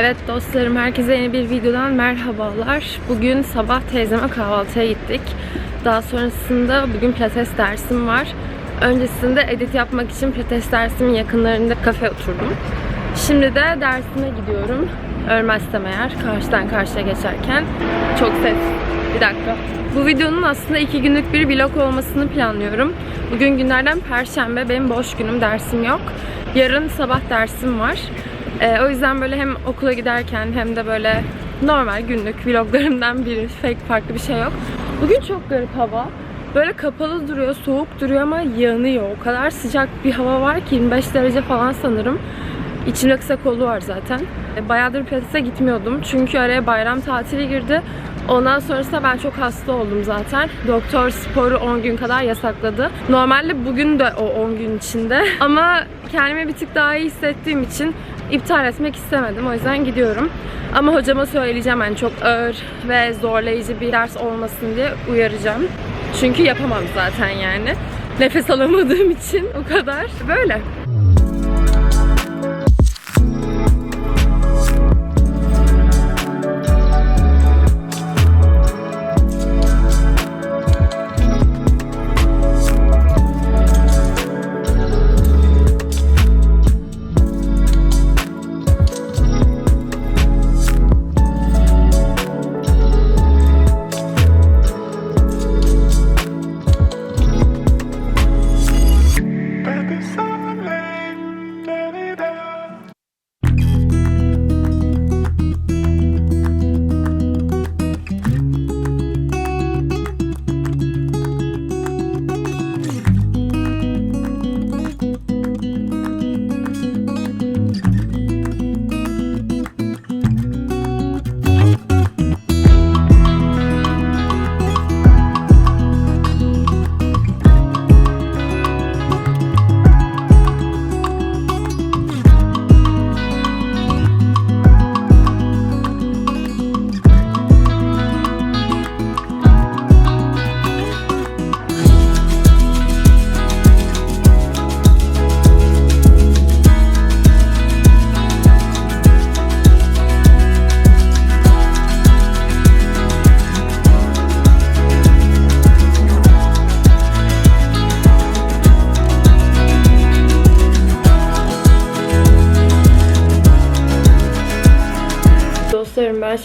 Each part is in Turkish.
Evet dostlarım herkese yeni bir videodan merhabalar. Bugün sabah teyzeme kahvaltıya gittik. Daha sonrasında bugün pilates dersim var. Öncesinde edit yapmak için pilates dersimin yakınlarında kafe oturdum. Şimdi de dersime gidiyorum. Ölmezsem eğer karşıdan karşıya geçerken. Çok ses. Bir dakika. Bu videonun aslında iki günlük bir vlog olmasını planlıyorum. Bugün günlerden perşembe. Benim boş günüm, dersim yok. Yarın sabah dersim var. Ee, o yüzden böyle hem okula giderken hem de böyle normal günlük vloglarımdan biri. Fake farklı bir şey yok. Bugün çok garip hava. Böyle kapalı duruyor, soğuk duruyor ama yanıyor. O kadar sıcak bir hava var ki 25 derece falan sanırım. İçimde kısa kollu var zaten. E, Bayağıdır pilatese gitmiyordum. Çünkü araya bayram tatili girdi. Ondan sonrasında ben çok hasta oldum zaten. Doktor sporu 10 gün kadar yasakladı. Normalde bugün de o 10 gün içinde. Ama kendimi bir tık daha iyi hissettiğim için iptal etmek istemedim. O yüzden gidiyorum. Ama hocama söyleyeceğim yani çok ağır ve zorlayıcı bir ders olmasın diye uyaracağım. Çünkü yapamam zaten yani. Nefes alamadığım için o kadar. Böyle.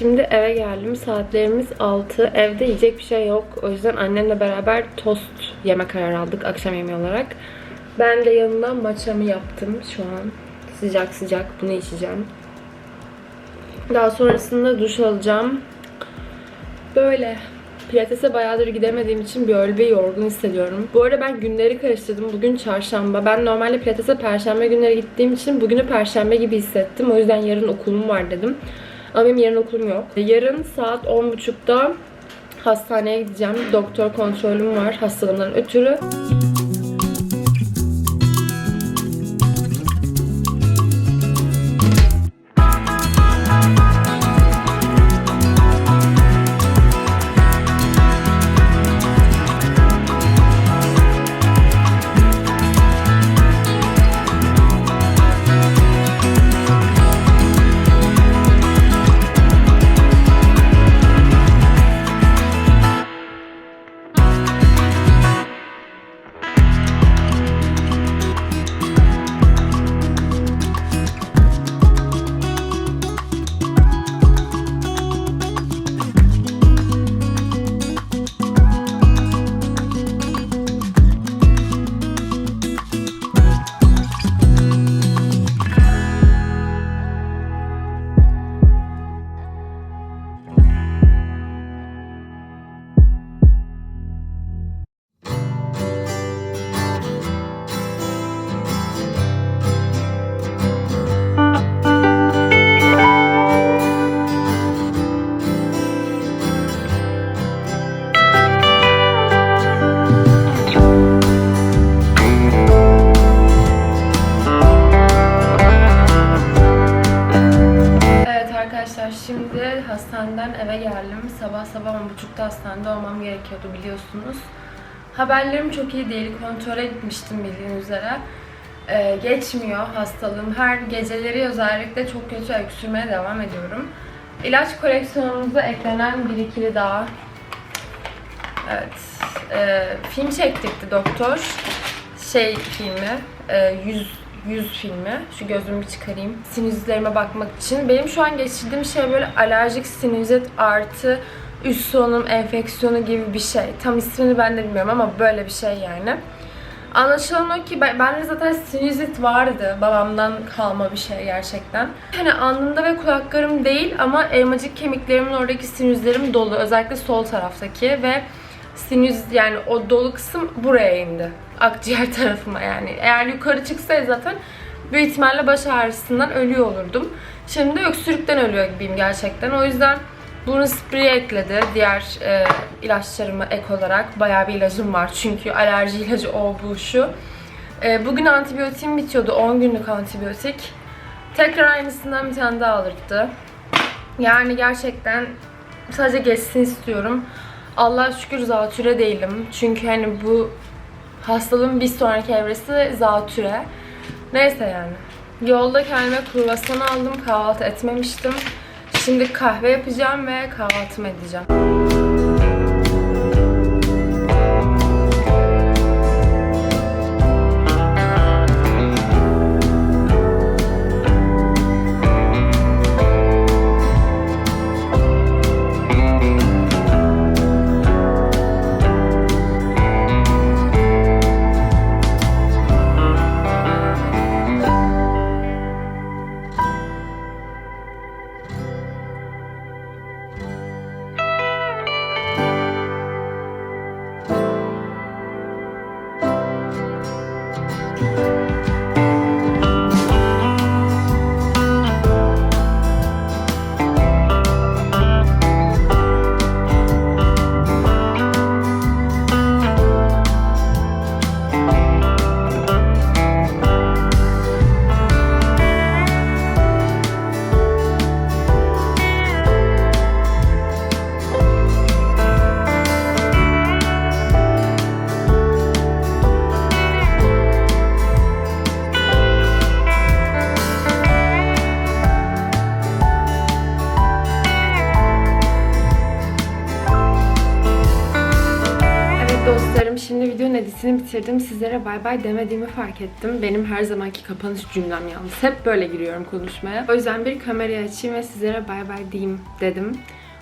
Şimdi eve geldim. Saatlerimiz 6. Evde yiyecek bir şey yok. O yüzden annemle beraber tost yeme kararı aldık akşam yemeği olarak. Ben de yanından maçamı yaptım şu an. Sıcak sıcak bunu içeceğim. Daha sonrasında duş alacağım. Böyle. Pilates'e bayağıdır gidemediğim için böyle bir yorgun hissediyorum. Bu arada ben günleri karıştırdım. Bugün çarşamba. Ben normalde Pilates'e perşembe günleri gittiğim için bugünü perşembe gibi hissettim. O yüzden yarın okulum var dedim. Ama benim yarın okulum yok. Yarın saat 10.30'da hastaneye gideceğim. Doktor kontrolüm var hastalığımdan ötürü. arkadaşlar Sabah sabah 10.30'da hastanede olmam gerekiyordu biliyorsunuz. Haberlerim çok iyi değil. Kontrole gitmiştim bildiğiniz üzere. Ee, geçmiyor hastalığım. Her geceleri özellikle çok kötü öksürmeye devam ediyorum. İlaç koleksiyonumuza eklenen bir ikili daha. Evet. Ee, film çektirdi doktor. Şey filmi. E, yüz, yüz filmi. Şu gözümü çıkarayım. Sinüzlerime bakmak için. Benim şu an geçirdiğim şey böyle alerjik sinüzit artı üst solunum enfeksiyonu gibi bir şey. Tam ismini ben de bilmiyorum ama böyle bir şey yani. Anlaşılan o ki ben, bende zaten sinüzit vardı. Babamdan kalma bir şey gerçekten. Hani alnımda ve kulaklarım değil ama elmacık kemiklerimin oradaki sinüzlerim dolu. Özellikle sol taraftaki ve sinüz yani o dolu kısım buraya indi. Akciğer tarafıma yani. Eğer yukarı çıksaydı zaten büyük ihtimalle baş ağrısından ölüyor olurdum. Şimdi öksürükten ölüyor gibiyim gerçekten. O yüzden burun spreyi ekledi. Diğer e, ilaçlarıma ek olarak. Bayağı bir ilacım var çünkü alerji ilacı o bu şu. E, bugün antibiyotiğim bitiyordu. 10 günlük antibiyotik. Tekrar aynısından bir tane daha alırdı. Yani gerçekten sadece geçsin istiyorum. Allah'a şükür zatüre değilim. Çünkü hani bu hastalığın bir sonraki evresi zatüre. Neyse yani. Yolda kendime kruvasan aldım. Kahvaltı etmemiştim. Şimdi kahve yapacağım ve kahvaltımı edeceğim. Evet dostlarım şimdi videonun editini bitirdim. Sizlere bay bay demediğimi fark ettim. Benim her zamanki kapanış cümlem yalnız. Hep böyle giriyorum konuşmaya. O yüzden bir kamerayı açayım ve sizlere bay bay diyeyim dedim.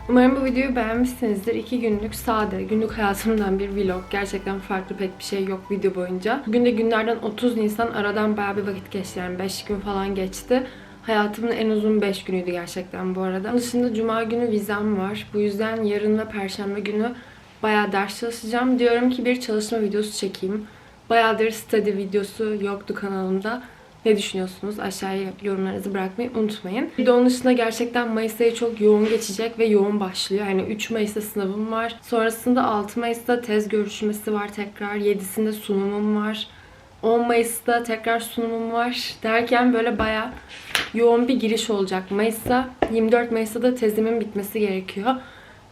Umarım bu videoyu beğenmişsinizdir. İki günlük sade, günlük hayatımdan bir vlog. Gerçekten farklı pek bir şey yok video boyunca. Bugün de günlerden 30 Nisan aradan bayağı bir vakit geçti. Yani 5 gün falan geçti. Hayatımın en uzun 5 günüydü gerçekten bu arada. Onun dışında cuma günü vizem var. Bu yüzden yarın ve perşembe günü bayağı ders çalışacağım. Diyorum ki bir çalışma videosu çekeyim. Bayağıdır study videosu yoktu kanalımda. Ne düşünüyorsunuz? Aşağıya yorumlarınızı bırakmayı unutmayın. Bir de onun dışında gerçekten Mayıs ayı çok yoğun geçecek ve yoğun başlıyor. Yani 3 Mayıs'ta sınavım var. Sonrasında 6 Mayıs'ta tez görüşmesi var tekrar. 7'sinde sunumum var. 10 Mayıs'ta tekrar sunumum var. Derken böyle bayağı yoğun bir giriş olacak Mayıs'ta. 24 Mayıs'ta da tezimin bitmesi gerekiyor.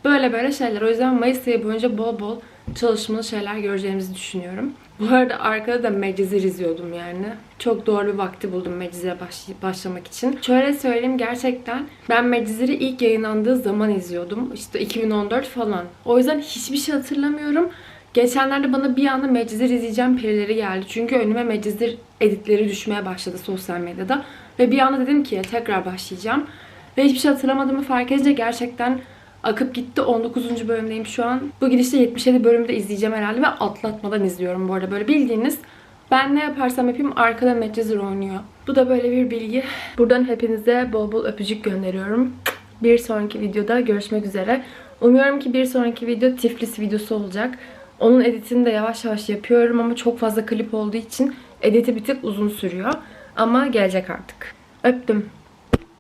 Böyle böyle şeyler. O yüzden Mayıs ayı boyunca bol bol çalışmalı şeyler göreceğimizi düşünüyorum. Bu arada arkada da Medcezir izliyordum yani. Çok doğru bir vakti buldum Medcezir'e baş- başlamak için. Şöyle söyleyeyim gerçekten ben Medcezir'i ilk yayınlandığı zaman izliyordum. İşte 2014 falan. O yüzden hiçbir şey hatırlamıyorum. Geçenlerde bana bir anda Medcezir izleyeceğim perileri geldi. Çünkü önüme Medcezir editleri düşmeye başladı sosyal medyada. Ve bir anda dedim ki tekrar başlayacağım. Ve hiçbir şey hatırlamadığımı fark edince gerçekten akıp gitti. 19. bölümdeyim şu an. Bu gidişte 77 bölümde izleyeceğim herhalde ve atlatmadan izliyorum bu arada. Böyle bildiğiniz ben ne yaparsam yapayım arkada Medcezir oynuyor. Bu da böyle bir bilgi. Buradan hepinize bol bol öpücük gönderiyorum. Bir sonraki videoda görüşmek üzere. Umuyorum ki bir sonraki video Tiflis videosu olacak. Onun editini de yavaş yavaş yapıyorum ama çok fazla klip olduğu için editi bir tık uzun sürüyor. Ama gelecek artık. Öptüm.